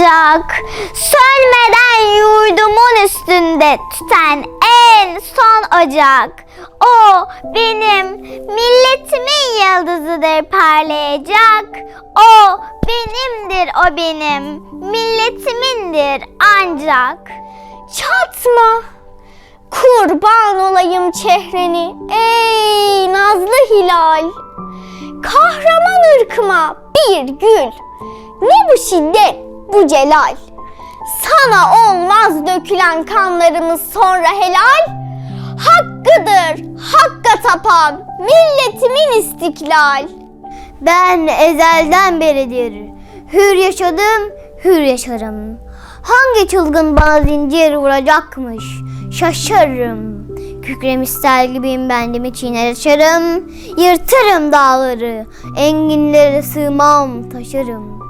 olacak. Sönmeden yurdumun üstünde tüten en son ocak. O benim milletimin yıldızıdır parlayacak. O benimdir o benim milletimindir ancak. Çatma kurban olayım çehreni ey nazlı hilal. Kahraman ırkıma bir gül. Ne bu şiddet, bu celal? Sana olmaz dökülen kanlarımız sonra helal. Hakkıdır, hakka tapan milletimin istiklal. Ben ezelden beridir hür yaşadım, hür yaşarım. Hangi çılgın bana zincir vuracakmış şaşarım. Kükrem ister gibiyim bendimi çiğner açarım. Yırtarım dağları, enginlere sığmam taşırım.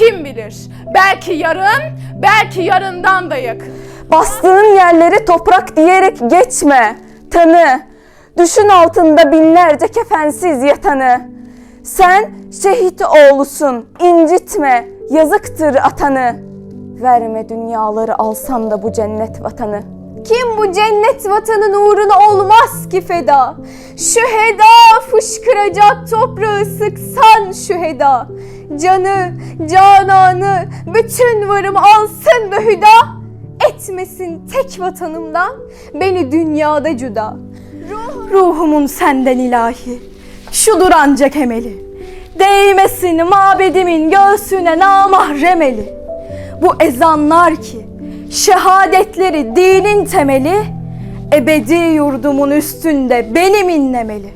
Kim bilir? Belki yarın, belki yarından da yakın. Bastığın yerleri toprak diyerek geçme. Tanı. Düşün altında binlerce kefensiz yatanı. Sen şehit oğlusun. incitme. Yazıktır atanı. Verme dünyaları alsan da bu cennet vatanı. Kim bu cennet vatanın uğruna olmaz ki feda? Şu heda fışkıracak toprağı sıksan şu heda. Canı, cananı, bütün varımı alsın be hüda. Etmesin tek vatanımdan beni dünyada cüda. Ruhumun senden ilahi, şudur ancak emeli. Değmesin mabedimin göğsüne namahrem eli. Bu ezanlar ki şehadetleri dinin temeli ebedi yurdumun üstünde benim inlemeli.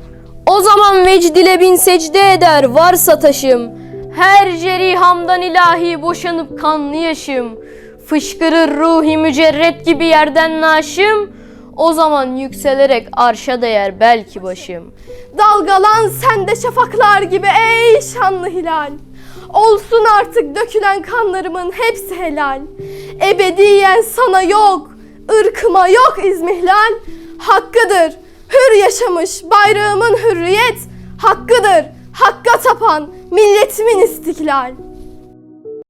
O zaman vecdile bin secde eder varsa taşım. Her cerihamdan ilahi boşanıp kanlı yaşım. Fışkırır ruhi mücerret gibi yerden naşım. O zaman yükselerek arşa değer belki başım. Dalgalan sen de şafaklar gibi ey şanlı hilal. Olsun artık dökülen kanlarımın hepsi helal. Ebediyen sana yok, ırkıma yok izmihlal. Hakkıdır, hür yaşamış bayrağımın hürriyet. Hakkıdır, hakka tapan milletimin istiklal.